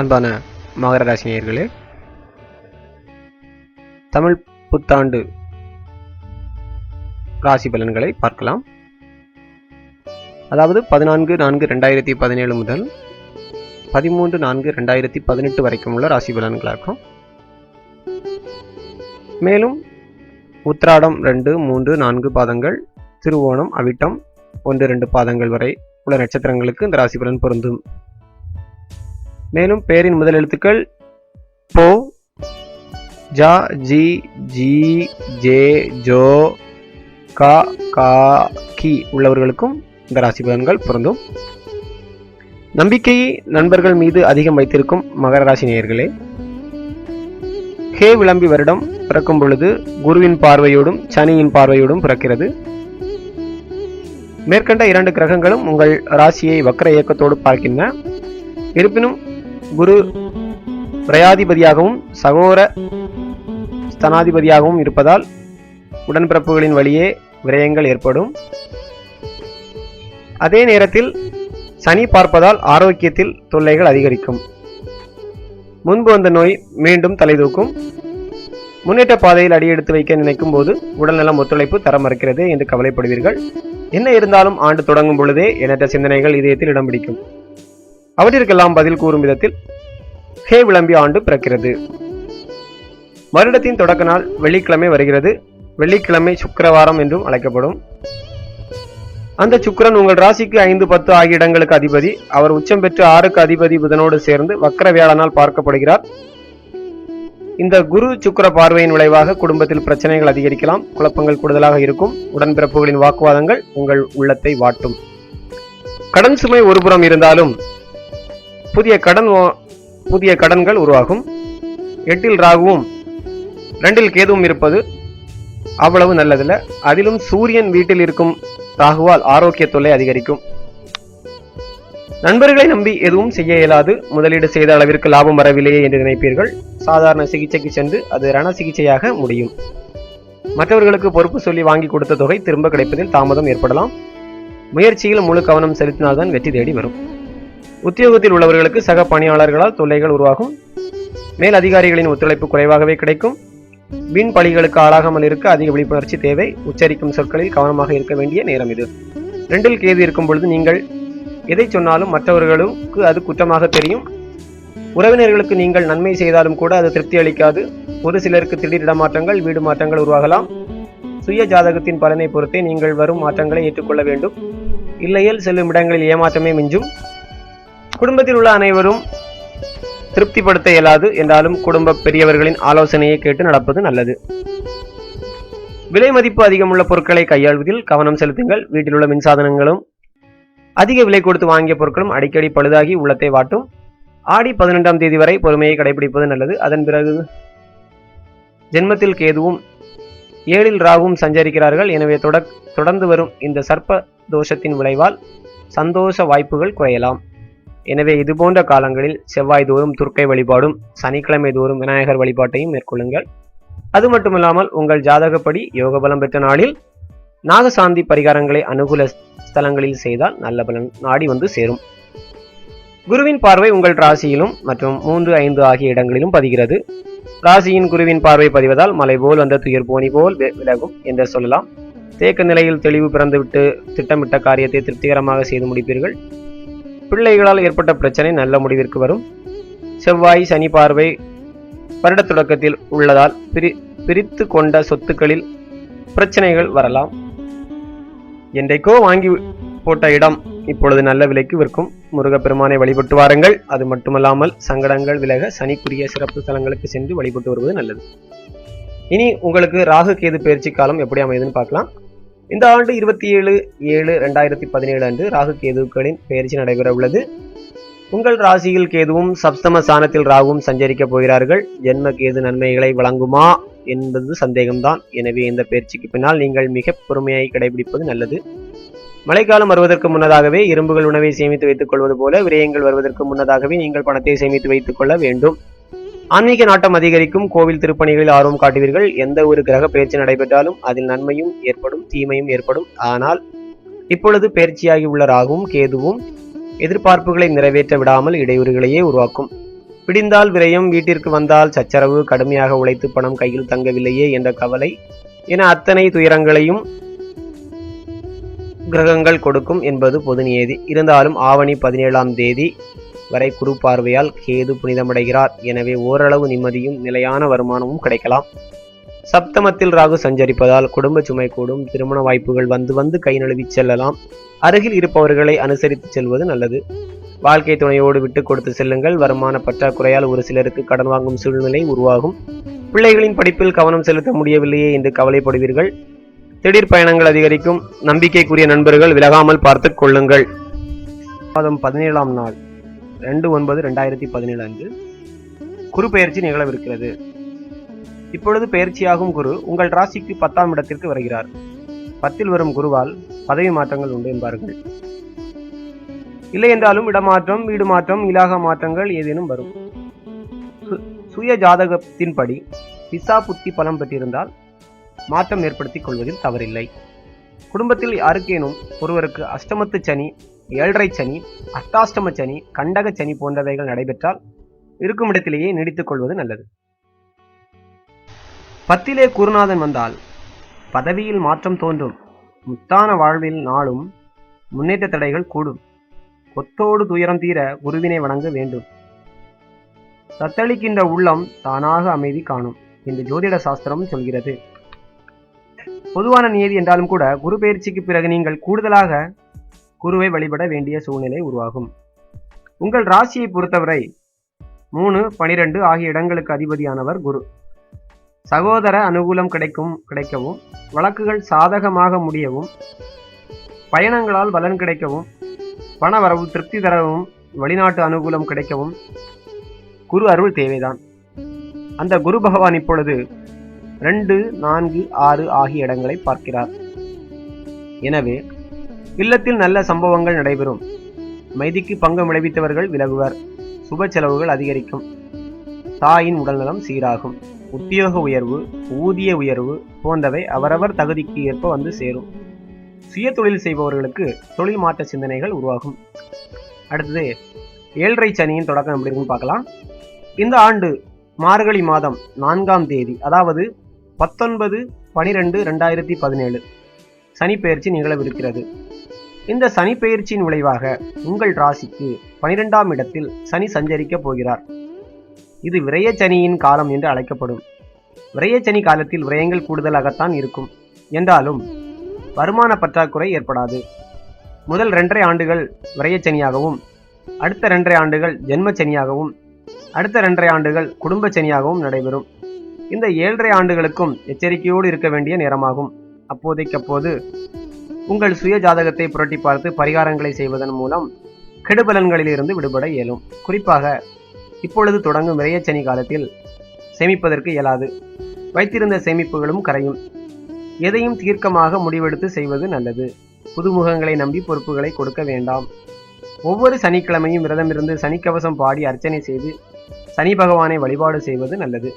அன்பான மகர ராசினியர்களே தமிழ் புத்தாண்டு ராசி பலன்களை பார்க்கலாம். அதாவது பதினான்கு நான்கு ரெண்டாயிரத்தி பதினேழு முதல் பதிமூன்று நான்கு ரெண்டாயிரத்தி பதினெட்டு வரைக்கும் உள்ள ராசி பலன்களாகும் மேலும் உத்திராடம் ரெண்டு மூன்று நான்கு பாதங்கள் திருவோணம் அவிட்டம் ஒன்று ரெண்டு பாதங்கள் வரை உள்ள நட்சத்திரங்களுக்கு இந்த ராசி பலன் பொருந்தும். மேலும் பெயரின் முதல் எழுத்துக்கள் போ ஜா ஜி ஜி ஜே ஜோ கா கா கி உள்ளவர்களுக்கும் இந்த ராசி பலன்கள் பொருந்தும். நம்பிக்கையை நண்பர்கள் மீது அதிகம் வைத்திருக்கும் மகர ராசி நேயர்களே ஹே விளம்பி வருடம் பிறக்கும் பொழுது குருவின் பார்வையோடும் சனியின் பார்வையோடும் பிறக்கிறது. மேற்கண்ட இரண்டு கிரகங்களும் உங்கள் ராசியை வக்கர இயக்கத்தோடு பார்க்கின்றன. இருப்பினும் குரு பிரயாதிபதியாகவும் சகோர ஸ்தனாதிபதியாகவும் இருப்பதால் உடன்பிறப்புகளின் வழியே விரயங்கள் ஏற்படும். அதே நேரத்தில் சனி பார்ப்பதால் ஆரோக்கியத்தில் தொல்லைகள் அதிகரிக்கும். முன்பு வந்த நோய் மீண்டும் தலைதூக்கும் முன்னேற்ற பாதையில் அடியெடுத்து வைக்க நினைக்கும் போது உடல்நலம் ஒத்துழைப்பு தர மறுக்கிறது என்று கவலைப்படுவீர்கள். என்ன இருந்தாலும் ஆண்டு தொடங்கும் பொழுதே எண்ணற்ற சிந்தனைகள் இதயத்தில் இடம் பிடிக்கும். அவற்றிற்கெல்லாம் பதில் கூறும் விதத்தில் ஹே விளம்பி ஆண்டு பிறக்கிறது. வருடத்தின் தொடக்க நாள் வெள்ளிக்கிழமை வருகிறது. வெள்ளிக்கிழமை சுக்கரவாரம் என்றும் அழைக்கப்படும். அந்த சுக்கிரன் உங்கள் ராசிக்கு ஐந்து பத்து ஆகிய இடங்களுக்கு அதிபதி. அவர் உச்சம் பெற்று ஆறுக்கு அதிபதி புதனோடு சேர்ந்து வக்கர வியாழனால் பார்க்கப்படுகிறார். இந்த குரு சுக்கிர பார்வையின் விளைவாக குடும்பத்தில் பிரச்சனைகள் அதிகரிக்கலாம். குழப்பங்கள் கூடுதலாக இருக்கும். உடன்பிறப்புகளின் வாக்குவாதங்கள் உங்கள் உள்ளத்தை வாட்டும். கடன் சுமை ஒருபுறம் இருந்தாலும் புதிய கடன் வா- புதிய கடன்கள் உருவாகும். எட்டில் ராகுவும் ரெண்டில் கேதுவும் இருப்பது அவ்வளவு நல்லதில்ல. அதிலும் சூரியன் வீட்டில் இருக்கும் ராகுவால் ஆரோக்கிய தொல்லை அதிகரிக்கும். நண்பர்களை நம்பி எதுவும் செய்ய இயலாது. முதலீடு செய்த அளவிற்கு லாபம் வரவில்லையே என்று நினைப்பீர்கள். சாதாரண சிகிச்சைக்கு சென்று அது ரண சிகிச்சையாக முடியும். மற்றவர்களுக்கு பொறுப்பு சொல்லி வாங்கி கொடுத்த தொகை திரும்ப கிடைப்பதில் தாமதம் ஏற்படலாம். முயற்சியில் முழு கவனம் செலுத்தினால்தான் வெற்றி தேடி வரும். உத்தியோகத்தில் உள்ளவர்களுக்கு சக பணியாளர்களால் தொல்லைகள் உருவாகும். மேல் அதிகாரிகளின் ஒத்துழைப்பு குறைவாகவே கிடைக்கும். வீண் பழிகளுக்கு ஆளாகாமல் இருக்க அதிக விழிப்புணர்ச்சி தேவை. உச்சரிக்கும் சொற்களில் கவனமாக இருக்க வேண்டிய நேரம் இது. ரெண்டில் கேது இருக்கும் பொழுது நீங்கள் எதை சொன்னாலும் மற்றவர்களுக்கு அது குற்றமாக தெரியும். உறவினர்களுக்கு நீங்கள் நன்மை செய்தாலும் கூட அது திருப்தி அளிக்காது. ஒரு சிலருக்கு திடீர் இடமாற்றங்கள் வீடு மாற்றங்கள் உருவாகலாம். சுய ஜாதகத்தின் பலனை பொறுத்தே நீங்கள் வரும் மாற்றங்களை ஏற்றுக்கொள்ள வேண்டும். இல்லையேல் செல்லும் இடங்களில் ஏமாற்றமே மிஞ்சும். குடும்பத்தில் உள்ள அனைவரும் திருப்திப்படுத்த இயலாது என்றாலும் குடும்ப பெரியவர்களின் ஆலோசனையை கேட்டு நடப்பது நல்லது. விலை மதிப்பு அதிகமுள்ள பொருட்களை கையாள்வதில் கவனம் செலுத்துங்கள். வீட்டில் உள்ள மின்சாதனங்களும் அதிக விலை கொடுத்து வாங்கிய பொருட்களும் அடிக்கடி பழுதாகி உள்ளத்தை வாட்டும். ஆடி பதினெண்டாம் தேதி வரை பொறுமையை கடைபிடிப்பது நல்லது. அதன் பிறகு ஜென்மத்தில் கேதுவும் ஏழில் ராகுவும் சஞ்சரிக்கிறார்கள். எனவே தொட தொடர்ந்து வரும் இந்த சர்ப்ப தோஷத்தின் விளைவால் சந்தோஷ வாய்ப்புகள் குறையலாம். எனவே இதுபோன்ற காலங்களில் செவ்வாய் தோறும் துர்க்கை வழிபாடும் சனிக்கிழமை தோறும் விநாயகர் வழிபாட்டையும் மேற்கொள்ளுங்கள். அது மட்டுமில்லாமல் உங்கள் ஜாதகப்படி யோக பலம் பெற்ற நாளில் நாகசாந்தி பரிகாரங்களை அனுகூல ஸ்தலங்களில் செய்தால் நல்ல பலன் நாடி வந்து சேரும். குருவின் பார்வை உங்கள் ராசியிலும் மற்றும் மூன்று ஐந்து ஆகிய இடங்களிலும் பதிகிறது. ராசியின் குருவின் பார்வை பதிவதால் மலை போல் வந்த துயர் போனி போல் விலகும் என்று சொல்லலாம். தேக்க நிலையில் தெளிவு பிறந்துவிட்டு திட்டமிட்ட காரியத்தை திருப்திகரமாக செய்து முடிப்பீர்கள். பிள்ளைகளால் ஏற்பட்ட பிரச்சனை நல்ல முடிவிற்கு வரும். செவ்வாய் சனி பார்வை வருட தொடக்கத்தில் உள்ளதால் பிரி பிரித்து கொண்ட சொத்துக்களில் பிரச்சனைகள் வரலாம். என்றைக்கோ வாங்கி போட்ட இடம் இப்பொழுது நல்ல விலைக்கு விற்கும். முருகப்பெருமானை வழிபட்டு வாருங்கள். அது மட்டுமல்லாமல் சங்கடங்கள் விலக சனிக்குரிய சிறப்பு தலங்களுக்கு சென்று வழிபட்டு வருவது நல்லது. இனி உங்களுக்கு ராகு கேது பயிற்சி காலம் எப்படி அமையுதுன்னு பார்க்கலாம். இந்த ஆண்டு இருபத்தி ஏழு ஏழு ரெண்டாயிரத்தி பதினேழு அன்று ராகு கேதுக்களின் பயிற்சி நடைபெற உள்ளது. உங்கள் ராசியில் கேதுவும் சப்தம சாணத்தில் ராகுவும் சஞ்சரிக்கப் போகிறார்கள். ஜென்ம கேது நன்மைகளை வழங்குமா? என்பது சந்தேகம்தான். எனவே இந்த பயிற்சிக்கு பின்னால் நீங்கள் மிக பொறுமையை கடைபிடிப்பது நல்லது. மழைக்காலம் வருவதற்கு முன்னதாகவே இரும்புகள் உணவை சேமித்து வைத்துக் கொள்வது போல விரயங்கள் வருவதற்கு முன்னதாகவே நீங்கள் பணத்தை சேமித்து வைத்துக் கொள்ள வேண்டும். ஆன்மீக நாட்டம் அதிகரிக்கும் கோவில் திருப்பணிகளில் ஆர்வம் காட்டுவீர்கள். எந்த ஒரு கிரக பயிற்சி நடைபெற்றாலும் அதில் நன்மையும் ஏற்படும் தீமையும் ஏற்படும். ஆனால் இப்பொழுது பயிற்சியாகி உள்ள ராகுவும் கேதுவும் எதிர்பார்ப்புகளை நிறைவேற்ற விடாமல் இடையூறுகளையே உருவாக்கும். பிடிந்தால் விரையும் வீட்டிற்கு வந்தால் சச்சரவு கடுமையாக உழைத்து பணம் கையில் தங்கவில்லையே என்ற கவலை என அத்தனை துயரங்களையும் கிரகங்கள் கொடுக்கும் என்பது பொது நியதி. இருந்தாலும் ஆவணி பதினேழாம் தேதி வரை குரு பார்வையால் கேது புனிதமடைகிறார். எனவே ஓரளவு நிம்மதியும் நிலையான வருமானமும் கிடைக்கலாம். சப்தமத்தில் ராகு சஞ்சரிப்பதால் குடும்ப சுமை கூடும். திருமண வாய்ப்புகள் வந்து வந்து கை நழுவி செல்லலாம். அருகில் இருப்பவர்களை அனுசரித்து செல்வது நல்லது. வாழ்க்கை துணையோடு விட்டு கொடுத்து செல்லுங்கள். வருமான பற்றாக்குறையால் ஒரு சிலருக்கு கடன் வாங்கும் சூழ்நிலை உருவாகும். பிள்ளைகளின் படிப்பில் கவனம் செலுத்த முடியவில்லையே என்று கவலைப்படுவீர்கள். திடீர் பயணங்கள் அதிகரிக்கும். நம்பிக்கைக்குரிய நண்பர்கள் விலகாமல் பார்த்து கொள்ளுங்கள். மாதம் பதினேழாம் நாள் ரெண்டு ஒன்பது ரெண்டாயிரத்தி பதினேழு அன்று. குரு பெயர்ச்சி நிகழவிருக்கிறது. இப்பொழுது பெயர்ச்சியாகும் குரு உங்கள் ராசிக்கு பத்தாம் இடத்திற்கு வருகிறார். பத்தில் வரும் குருவால் பதவி மாற்றங்கள் உண்டு என்பார்கள். இல்லை என்றாலும் இடமாற்றம் வீடு மாற்றம் இலாக மாற்றங்கள் ஏதேனும் வரும். சு- சுய ஜாதகத்தின்படி பிசா புத்தி பலம் பெற்றிருந்தால் மாற்றம் ஏற்படுத்திக் கொள்வதில் தவறில்லை. குடும்பத்தில் யாருக்கேனும் ஒருவருக்கு அஷ்டமத்து சனி ஏழரை சனி அஷ்டாஷ்டம சனி கண்டக சனி போன்றவைகள் நடைபெற்றால் இருக்கும் இடத்திலேயே நீடித்துக் கொள்வது நல்லது. பத்திலே குருநாதன் வந்தால் பதவியில் மாற்றம் தோன்றும். முத்தான வாழ்வில் நாளும் முன்னேற்ற தடைகள் கூடும். கொத்தோடு துயரம் தீர குருவினை வணங்க வேண்டும். தத்தளிக்கின்ற உள்ளம் தானாக அமைதி காணும் என்று ஜோதிட சாஸ்திரம் சொல்கிறது. பொதுவான நியதி என்றாலும் கூட குரு பயிற்சிக்கு பிறகு நீங்கள் கூடுதலாக குருவை வழிபட வேண்டிய சூழ்நிலை உருவாகும். உங்கள் ராசியை பொறுத்தவரை மூணு பனிரெண்டு ஆகிய இடங்களுக்கு அதிபதியானவர் குரு. சகோதர அனுகூலம் கிடைக்கும் கிடைக்கவும் வழக்குகள் சாதகமாக முடியவும் பயணங்களால் பலன் கிடைக்கவும் பண வரவு திருப்தி தரவும் வெளிநாட்டு அனுகூலம் கிடைக்கவும் குரு அருள் தேவைதான். அந்த குரு பகவான் இப்பொழுது ரெண்டு நான்கு ஆறு ஆகிய இடங்களை பார்க்கிறார். எனவே இல்லத்தில் நல்ல சம்பவங்கள் நடைபெறும். மைதிக்கு பங்கம் விளைவித்தவர்கள் விலகுவர். சுப செலவுகள் அதிகரிக்கும். தாயின் உடல்நலம் சீராகும். உத்தியோக உயர்வு ஊதிய உயர்வு போன்றவை அவரவர் தகுதிக்கு ஏற்ப வந்து சேரும். சுய தொழில் செய்பவர்களுக்கு தொழில் மாற்ற சிந்தனைகள் உருவாகும். அடுத்தது ஏழரை சனியின் தொடக்கம் எப்படி இருக்குன்னு பார்க்கலாம். இந்த ஆண்டு மார்கழி மாதம் நான்காம் தேதி அதாவது பத்தொன்பது பனிரெண்டு ரெண்டாயிரத்தி பதினேழு சனிப்பெயர்ச்சி நிகழவிருக்கிறது. இந்த சனிப்பெயர்ச்சியின் விளைவாக உங்கள் ராசிக்கு பனிரெண்டாம் இடத்தில் சனி சஞ்சரிக்கப் போகிறார். இது விரயச்சனியின் காலம் என்று அழைக்கப்படும். விரயச்சனி சனி காலத்தில் விரயங்கள் கூடுதலாகத்தான் இருக்கும். என்றாலும் வருமான பற்றாக்குறை ஏற்படாது. முதல் ரெண்டரை ஆண்டுகள் விரையச்சனியாகவும் அடுத்த ரெண்டரை ஆண்டுகள் ஜென்மச்சனியாகவும் அடுத்த ரெண்டரை ஆண்டுகள் குடும்ப சனியாகவும் நடைபெறும். இந்த ஏழரை ஆண்டுகளுக்கும் எச்சரிக்கையோடு இருக்க வேண்டிய நேரமாகும். அப்போதைக்கப்போது உங்கள் சுய ஜாதகத்தை புரட்டி பார்த்து பரிகாரங்களை செய்வதன் மூலம் கெடுபலன்களிலிருந்து விடுபட இயலும். குறிப்பாக இப்பொழுது தொடங்கும் விரையச்சனி காலத்தில் சேமிப்பதற்கு இயலாது. வைத்திருந்த சேமிப்புகளும் கரையும். எதையும் தீர்க்கமாக முடிவெடுத்து செய்வது நல்லது. புதுமுகங்களை நம்பி பொறுப்புகளை கொடுக்க வேண்டாம். ஒவ்வொரு சனிக்கிழமையும் விரதமிருந்து சனிக்கவசம் பாடி அர்ச்சனை செய்து சனி பகவானை வழிபாடு செய்வது நல்லது.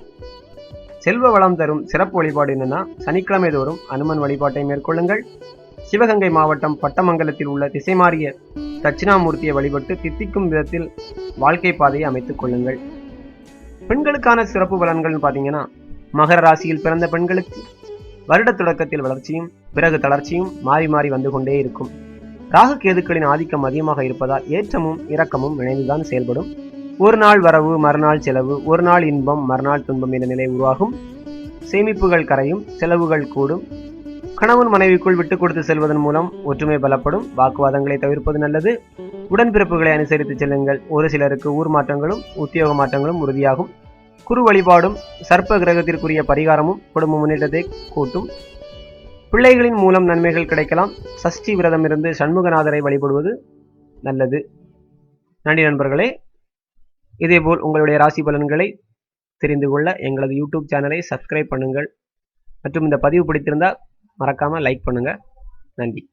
செல்வ வளம் தரும் சிறப்பு வழிபாடு என்னன்னா சனிக்கிழமை தோறும் அனுமன் வழிபாட்டை மேற்கொள்ளுங்கள். சிவகங்கை மாவட்டம் பட்டமங்கலத்தில் உள்ள திசைமாறிய தட்சிணாமூர்த்தியை வழிபட்டு தித்திக்கும் விதத்தில் வாழ்க்கை பாதையை அமைத்துக் கொள்ளுங்கள். பெண்களுக்கான சிறப்பு பலன்கள்னு பார்த்தீங்கன்னா மகர ராசியில் பிறந்த பெண்களுக்கு வருட தொடக்கத்தில் வளர்ச்சியும் பிறகு தளர்ச்சியும் மாறி மாறி வந்து கொண்டே இருக்கும். ராகு கேதுக்களின் ஆதிக்கம் அதிகமாக இருப்பதால் ஏற்றமும் இரக்கமும் இணைந்துதான் செயல்படும். ஒரு நாள் வரவு மறுநாள் செலவு ஒரு நாள் இன்பம் மறுநாள் துன்பம் என்ற நிலை உருவாகும். சேமிப்புகள் கரையும் செலவுகள் கூடும். கணவன் மனைவிக்குள் விட்டு கொடுத்து செல்வதன் மூலம் ஒற்றுமை பலப்படும். வாக்குவாதங்களை தவிர்ப்பது நல்லது. உடன்பிறப்புகளை அனுசரித்து செல்லுங்கள். ஒரு சிலருக்கு ஊர் மாற்றங்களும் உத்தியோக மாற்றங்களும் உறுதியாகும். குரு வழிபாடும் சர்ப்ப கிரகத்திற்குரிய பரிகாரமும் குடும்ப முன்னேற்றத்தை கூட்டும். பிள்ளைகளின் மூலம் நன்மைகள் கிடைக்கலாம். சஷ்டி விரதம் இருந்து சண்முகநாதரை வழிபடுவது நல்லது. நன்றி நண்பர்களே. இதேபோல் உங்களுடைய ராசி பலன்களை தெரிந்து கொள்ள எங்களது யூடியூப் சேனலை சப்ஸ்கிரைப் பண்ணுங்கள். மற்றும் இந்த பதிவு பிடித்திருந்தால் மறக்காமல் லைக் பண்ணுங்கள் நன்றி.